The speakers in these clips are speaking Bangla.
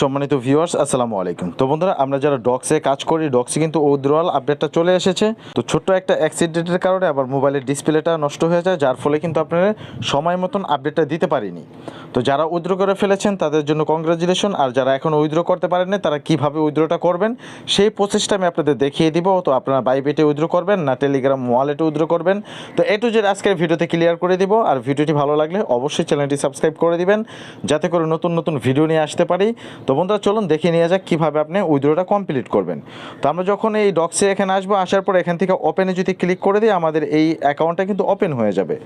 সম্মানিত ভিউয়ার্স আসসালামু আলাইকুম। তো বন্ধুরা, আমরা যারা ডক্সে কাজ করি ডক্সে কিন্তু উইথড্রয়াল আপডেটটা চলে এসেছে। তো ছোট্ট একটা অ্যাক্সিডেন্টের কারণে আবার মোবাইলের ডিসপ্লেটা নষ্ট হয়ে যায়, যার ফলে কিন্তু আপনারা সময় মতন আপডেটটা দিতে পারিনি। তো যারা উইথড্র করে ফেলেছেন, তাদের জন্য কংগ্রাচুলেশন আর যারা এখন উইথড্র করতে পারেননি, তারা কীভাবে উইথড্রটা করবেন, সেই প্রসেসটা আমি আপনাদের দেখিয়ে দিব। তো আপনারা বাইবেটে উইথড্র করবেন, না টেলিগ্রাম ওয়ালেটে উইথড্র করবেন। তো এ টু আজকের ভিডিওতে ক্লিয়ার করে দিব। আর ভিডিওটি ভালো লাগলে অবশ্যই চ্যানেলটি সাবস্ক্রাইব করে দিবেন, যাতে করে নতুন নতুন ভিডিও নিয়ে আসতে পারি। তো বন্ধুরা, চলুন দেখে নিয়ে যাক কীভাবে আপনি উইথড্রটা কমপ্লিট করবেন। তো আমরা যখন এই ডক্সে এখানে আসব, আসার পর এখান থেকে ওপেনে যদি ক্লিক করে দিই, আমাদের এই অ্যাকাউন্টটা কিন্তু ওপেন হয়ে যাবে।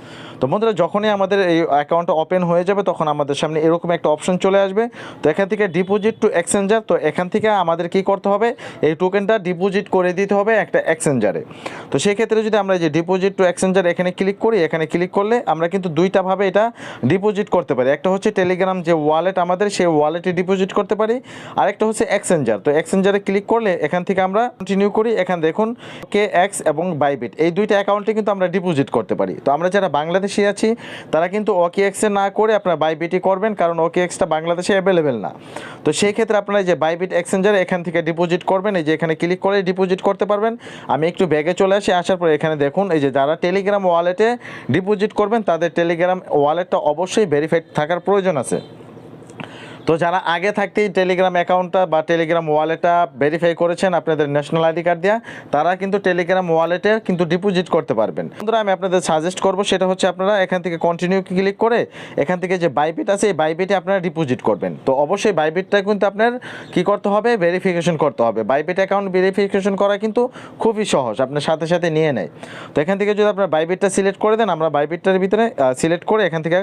তো বন্ধুরা, যখনই আমাদের এই অ্যাকাউন্টটা ওপেন হয়ে যাবে, তখন আমাদের সামনে এরকম একটা অপশন চলে আসবে। তো এখান থেকে ডিপোজিট টু এক্সচেঞ্জার তো এখান থেকে আমাদের কি করতে হবে? এই টোকেনটা ডিপোজিট করে দিতে হবে একটা এক্সচেঞ্জারে তো সেই ক্ষেত্রে যদি আমরা যে ডিপোজিট টু এক্সচেঞ্জার এখানে ক্লিক করি, এখানে ক্লিক করলে আমরা কিন্তু দুইটাভাবে এটা ডিপোজিট করতে পারি। একটা হচ্ছে টেলিগ্রাম যে ওয়ালেট আমাদের, সেই ওয়ালেটে ডিপোজিট করতে পারি। আরেকটা হচ্ছে এক্সচেঞ্জার তো এক্সচেঞ্জারে ক্লিক করলে এখান থেকে আমরা কন্টিনিউ করি। এখানে দেখুন কে এক্স এবং বাইবিট এই দুইটা অ্যাকাউন্টে কিন্তু আমরা ডিপোজিট করতে পারি। তো আমরা যারা বাংলাদেশে আছি, তারা কিন্তু ওকে এক্সে না করে আপনারা বাইবিটই করবেন, কারণ ওকে এক্সটা বাংলাদেশে অ্যাভেলেবেল না। তো সেই ক্ষেত্রে আপনারা এই যে বাইবিট এক্সচেঞ্জার এখান থেকে ডিপোজিট করবেন, এই যে এখানে ক্লিক করে ডিপোজিট করতে পারবেন। আমি একটু ব্যাগে চলে আসি, আসার পর এখানে দেখুন, এই যে যারা টেলিগ্রাম ওয়ালেটে ডিপোজিট করবেন, তাদের টেলিগ্রাম ওয়ালেটটা অবশ্যই ভেরিফাইড থাকার প্রয়োজন আছে। তো যারা আগে থাকতেই টেলিগ্রাম অ্যাকাউন্টটা বা টেলিগ্রাম ওয়ালেটটা ভেরিফাই করেছেন আপনাদের ন্যাশনাল আইডি কার্ড দেওয়া তারা কিন্তু টেলিগ্রাম ওয়ালেটে কিন্তু ডিপোজিট করতে পারবেন। বন্ধুরা, আমি আপনাদের সাজেস্ট করব, সেটা হচ্ছে আপনারা এখান থেকে কন্টিনিউ ক্লিক করে এখান থেকে যে বাইবিট আছে, এই বাইবিটে আপনারা ডিপোজিট করবেন। তো অবশ্যই বাইবিটটা কিন্তু আপনার কি করতে হবে? ভেরিফিকেশন করতে হবে। বাইবিট অ্যাকাউন্ট ভেরিফিকেশন করা কিন্তু খুবই সহজ, আপনার সাথে সাথে নিয়ে নেয়। তো এখান থেকে যদি আপনার বাইবিটটা সিলেক্ট করে দেন, আমরা বাইবিটটার ভিতরে সিলেক্ট করে এখান থেকে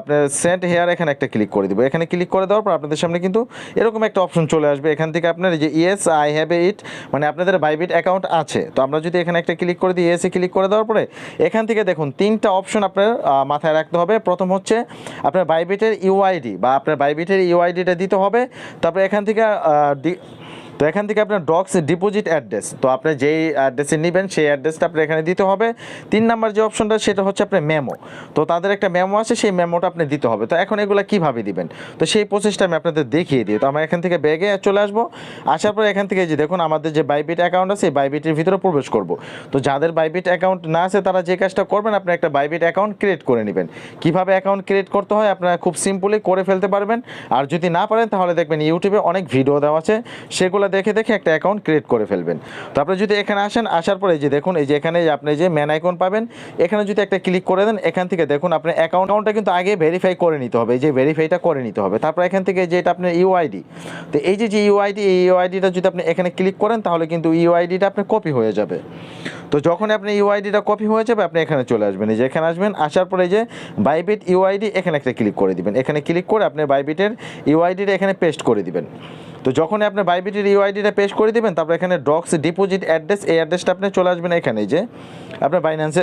আপনার সেন্ট হেয়ার এখানে একটা ক্লিক করে দিব। এখানে ক্লিক করে দেওয়ার পর আপনাদের সামনে কিন্তু এরকম একটা অপশন চলে আসবে। এখান থেকে আপনার যে ইয়েস আই হ্যাভ ইট মানে আপনাদের বাইবিট অ্যাকাউন্ট আছে। তো আমরা যদি এখানে একটা ক্লিক করে দিই ইয়েসে ক্লিক করে দেওয়ার পরে এখান থেকে দেখুন, তিনটা অপশন আপনার মাথায় রাখতে হবে। প্রথম হচ্ছে আপনার বাইবিটের ইউআইডি বা আপনার বাইবিটের ইউআইডিটা দিতে হবে। তারপরে এখান থেকে তো এখান থেকে আপনার ডক্স ডিপোজিট অ্যাড্রেস তো আপনি যেই অ্যাড্রেসে নেবেন, সেই অ্যাড্রেসটা আপনার এখানে দিতে হবে। তিন নাম্বার যে অপশনটা সেটা হচ্ছে আপনার মেমো তো তাদের একটা মেমো আছে, সেই মেমোটা আপনি দিতে হবে। তো এখন এগুলো কীভাবে দিবেন? তো সেই প্রসেসটা আমি আপনাদের দেখিয়ে দিই। তো আমরা এখান থেকে ব্যাগে চলে আসব। আসার পর এখান থেকে যে দেখুন, আমাদের যে বাইবিট অ্যাকাউন্ট আছে এই বাইবিটের ভিতরে প্রবেশ করব। তো যাদের বাইবিট অ্যাকাউন্ট না আছে, তারা যে কাজটা করবেন, আপনি একটা বাইবিট অ্যাকাউন্ট ক্রিয়েট করে নেবেন। কীভাবে অ্যাকাউন্ট ক্রিয়েট করতে হয়, আপনারা খুব সিম্পলি করে ফেলতে পারবেন। আর যদি না পারেন, তাহলে দেখবেন ইউটিউবে অনেক ভিডিও দেওয়া আছে। সেগুলো দেখে দেখে একটা অ্যাকাউন্ট ক্রিয়েট করে ফেলবেন। তো আপনি যদি এখানে আসেন, আসার পরে যে দেখুন, এই যে এখানে আপনি যে ম্যান আইকন পাবেন, এখানে যদি একটা ক্লিক করে দেন, এখান থেকে দেখুন আপনার অ্যাকাউন্টটা কিন্তু আগে ভেরিফাই করে নিতে হবে। এই যে ভেরিফাইটা করে নিতে হবে। তারপর এখান থেকে যে এটা আপনার ইউআইডি তো এই যে যে ইউআইডি এই ইউআইডিটা যদি আপনি এখানে ক্লিক করেন, তাহলে কিন্তু ইউআইডিটা আপনার কপি হয়ে যাবে। তো যখন আপনি ইউআইডিটা কপি হয়ে যাবে, আপনি এখানে চলে আসবেন। এই যে এখানে আসবেন, আসার পরে যে বাইবিট ইউআইডি এখানে একটা ক্লিক করে দিবেন। এখানে ক্লিক করে আপনি বাইবিটের ইউআইডিটা এখানে পেস্ট করে দিবেন। তো যখনই আপনি বাইবিটির ইউআইডিটা পেশ করে দিবেন, তারপর এখানে ডক্স ডিপোজিট অ্যাড্রেস, এই অ্যাড্রেসটা আপনি চলে আসবেন এখানে যে আপনার বাইন্যান্সে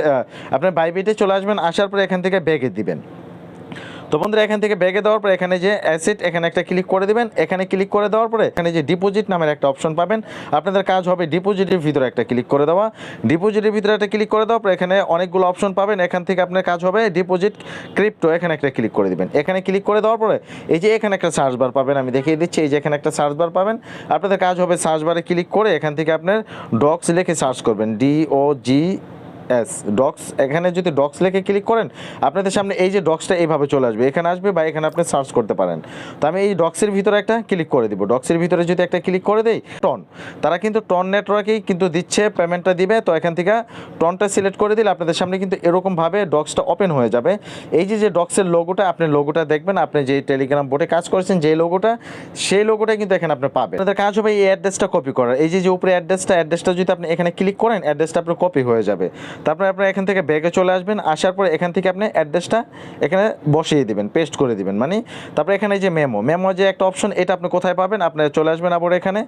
আপনার বাইবিটে চলে আসবেন, আসার পরে এখান থেকে ব্যাগে দিবেন। তো বন্ধুরা, এখান থেকে ব্যাগে দেওয়ার পরে এখানে যে অ্যাসেট এখানে একটা ক্লিক করে দেবেন। এখানে ক্লিক করে দেওয়ার পরে এখানে যে ডিপোজিট নামের একটা অপশন পাবেন। আপনাদের কাজ হবে ডিপোজিটের ভিতরে একটা ক্লিক করে দেওয়া। ডিপোজিটের ভিতরে একটা ক্লিক করে দেওয়ার পরে এখানে অনেকগুলো অপশন পাবেন। এখান থেকে আপনার কাজ হবে ডিপোজিট ক্রিপ্টো এখানে একটা ক্লিক করে দিবেন। এখানে ক্লিক করে দেওয়ার পরে এই যে এখানে একটা সার্চ বার পাবেন, আমি দেখিয়ে দিচ্ছি, এই যে এখানে একটা সার্চ বার পাবেন। আপনাদের কাজ হবে সার্চ বারে ক্লিক করে এখান থেকে আপনার ডক্স লিখে সার্চ করবেন D O G S docs এখানে যদি ডক্স লিখে ক্লিক করেন, আপনাদের সামনে এই যে ডক্সটা এইভাবে চলে আসবে। এখানে আসবে বা এখানে আপনি সার্চ করতে পারেন। তো আমি এই ডক্সের ভিতরে একটা ক্লিক করে দিব। ডক্সের ভিতরে যদি একটা ক্লিক করে দেই টন তারা কিন্তু টন নেটওয়ার্কেই কিন্তু দিচ্ছে পেমেন্টটা দিবে। তো এখান থেকে টনটা সিলেক্ট করে দিলে আপনাদের সামনে কিন্তু এরকমভাবে ডক্সটা ওপেন হয়ে যাবে। এই যে যে ডক্সের লোগোটা আপনি লোগোটা দেখবেন, আপনি যে টেলিগ্রাম বোর্ডে কাজ করেছেন যে লোগোটা সেই লোগোটা কিন্তু এখানে আপনি পাবেন। আপনাদের কাজ হবে এই অ্যাড্রেসটা কপি করার। এই যে যে উপরে অ্যাড্রেসটা অ্যাড্রেসটা যদি আপনি এখানে ক্লিক করেন অ্যাড্রেসটা আপনার কপি হয়ে যাবে। তারপরে আপনার এখান থেকে ব্যাগে চলে আসবেন, আসার পরে এখান থেকে আপনি অ্যাড্রেসটা এখানে বসিয়ে দিবেন, পেস্ট করে দিবেন। মানে তারপরে এখানে এই যে মেমো মেমো যে একটা অপশন, এটা আপনি কোথায় পাবেন? আপনি চলে আসবেন আবার এখানে।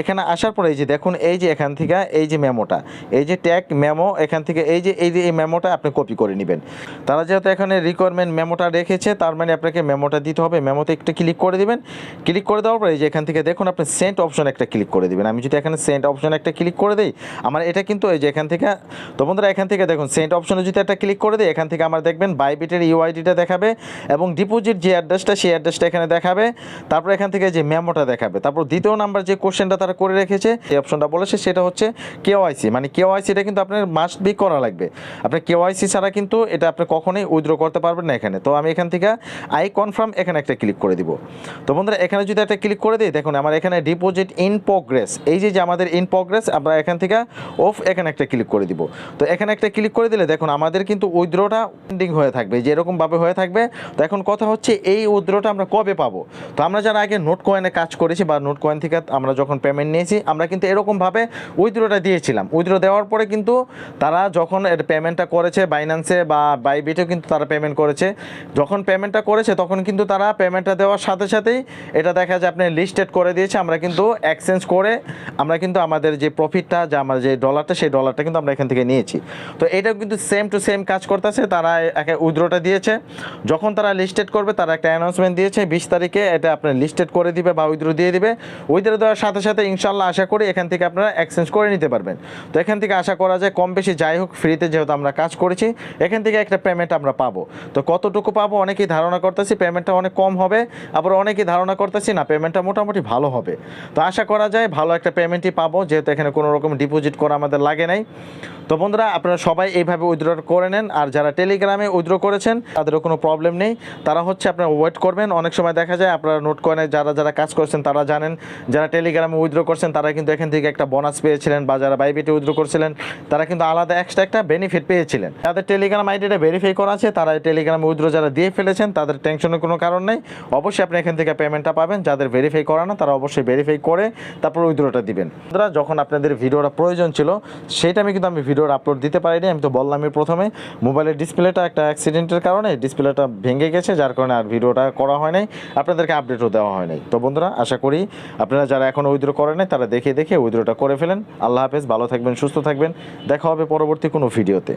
এখানে আসার পরে এই যে দেখুন, এই যে এখান থেকে এই যে মেমোটা, এই যে ট্যাগ মেমো, এখান থেকে এই যে এই যে এই মেমোটা আপনি কপি করে নেবেন। তারা যেহেতু এখানে রিকোয়ারমেন্ট মেমোটা রেখেছে, তার মানে আপনাকে মেমোটা দিতে হবে। মেমোতে একটু ক্লিক করে দিবেন। ক্লিক করে দেওয়ার পরে এই যে এখান থেকে দেখুন, আপনি সেন্ট অপশন একটা ক্লিক করে দিবেন। আমি যদি এখানে সেন্ট অপশন একটা ক্লিক করে দিই, আমার এটা কিন্তু এই যে এখান থেকে, তো বন্ধুরা এখান থেকে দেখুন সেন্ট অপশনে যদি একটা ক্লিক করে দিই এখান থেকে আমার দেখবেন বাইবিটের ইউআইডিটা দেখাবে এবং ডিপোজিট যে অ্যাড্রেসটা সেই অ্যাড্রেসটা এখানে দেখাবে। তারপর এখান থেকে যে মেমোটা দেখাবে। তারপর দ্বিতীয় নাম্বার যে কোশ্চেনটা তারা করে রেখেছে, এই অপশনটা বলেছে, সেটা হচ্ছে কেওয়াইসি মানে কেওয়াইসিটা কিন্তু আপনার মাস্ট বি করা লাগবে। আপনার কেওয়াইসি ছাড়া কিন্তু এটা আপনি কখনোই উইথড্র করতে পারবেন না এখানে। তো আমি এখান থেকে আই কনফার্ম এখানে একটা ক্লিক করে দিব। তো বন্ধুরা, এখানে যদি একটা ক্লিক করে দিই, দেখুন আমার এখানে ডিপোজিট ইন প্রোগ্রেস এই যে যে আমাদের ইন প্রোগ্রেস আমরা এখান থেকে অফ এখানে একটা ক্লিক করে দিব। তো এখানে একটা ক্লিক করে দিলে দেখুন আমাদের কিন্তু উইথড্রটা পেন্ডিং হয়ে থাকবে, যে এরকমভাবে হয়ে থাকবে। তো এখন কথা হচ্ছে এই উইথড্রটা আমরা কবে পাবো? তো আমরা যারা আগে নোট কয়েনে কাজ করেছি বা নোট কয়েন থেকে আমরা যখন পেমেন্ট নিয়েছি, আমরা কিন্তু এরকমভাবে উইথড্রটা দিয়েছিলাম। উইথড্র দেওয়ার পরে কিন্তু তারা যখন পেমেন্টটা করেছে বাইন্যান্সে বা বাইবিটেও কিন্তু তারা পেমেন্ট করেছে। যখন পেমেন্টটা করেছে, তখন কিন্তু তারা পেমেন্টটা দেওয়ার সাথে সাথেই এটা দেখা যায় আপনি লিস্টেড করে দিয়েছে। আমরা কিন্তু এক্সচেঞ্জ করে আমরা কিন্তু আমাদের যে প্রফিটটা যে আমার যে ডলারটা সেই ডলারটা কিন্তু আমরা এখান থেকে নিয়েছি। তো এটাও কিন্তু সেম টু সেম কাজ করতেছে, তারা একে উইথড্রটা দিয়েছে। যখন তারা লিস্টেড করবে, তারা একটা অ্যানাউন্সমেন্ট দিয়েছে, বিশ তারিখে এটা আপনার লিস্টেড করে দিবে বা উইথড্র দিয়ে দিবে। উইথড্র দেওয়ার সাথে সাথে ইনশাল্লাহ আশা করি এখান থেকে আপনারা এক্সচেঞ্জ করে নিতে পারবেন। তো এখান থেকে আশা করা যায় কম বেশি যাই হোক ফ্রিতে যেহেতু আমরা কাজ করেছি, এখান থেকে একটা পেমেন্ট আমরা পাবো। তো কতটুকু পাবো অনেকেই ধারণা করতেছি পেমেন্টটা অনেক কম হবে, আবার অনেকেই ধারণা করতেছি না পেমেন্টটা মোটামুটি ভালো হবে। তো আশা করা যায় ভালো একটা পেমেন্টই পাবো, যেহেতু এখানে কোনো রকম ডিপোজিট করা আমাদের লাগে নাই। তো বন্ধুরা আপনারা সবাই এইভাবে উইথড্র করে নেন। আর যারা টেলিগ্রামে উইথড্র করেছেন, তাদেরও কোনো প্রবলেম নেই। তারা হচ্ছে আপনারা ওয়েট করবেন। অনেক সময় দেখা যায় আপনারা নোট কয়েনে যারা যারা কাজ করছেন তারা জানেন। যারা টেলিগ্রামে উইথড্র করছেন, তারা কিন্তু এখান থেকে একটা বোনাস পেয়েছিলেন বা যারা বাইবিটে উইথড্র করছিলেন, তারা কিন্তু আলাদা এক্সট্রা একটা বেনিফিট পেয়েছিলেন। যাদের টেলিগ্রাম আইডিটা ভেরিফাই করা আছে, তারা টেলিগ্রামে উইথড্র যারা দিয়ে ফেলেছেন, তাদের টেনশনের কোনো কারণ নেই। অবশ্যই আপনি এখান থেকে পেমেন্টটা পাবেন। যাদের ভেরিফাই করা না, তারা অবশ্যই ভেরিফাই করে তারপর উইথড্রটা দিবেন। যখন আপনাদের ভিডিওটা প্রয়োজন ছিল, সেইটা আমি কিন্তু আমি ভিডিওর আপলোড দিতে পারিনি, আমি তো বললামই প্রথমে। মোবাইলের ডিসপ্লেটা একটা অ্যাক্সিডেন্টের কারণে ডিসপ্লেটা ভেঙে গেছে, যার কারণে আর ভিডিওটা করা হয় নাই, আপনাদেরকে আপডেটও দেওয়া হয় নাই। তো বন্ধুরা, আশা করি আপনারা যারা এখন উইথড্র করেন নাই, তারা দেখে দেখে উইদ্রোটা করে ফেলেন। আল্লাহ হাফেজ, ভালো থাকবেন, সুস্থ থাকবেন। দেখা হবে পরবর্তী কোনো ভিডিওতে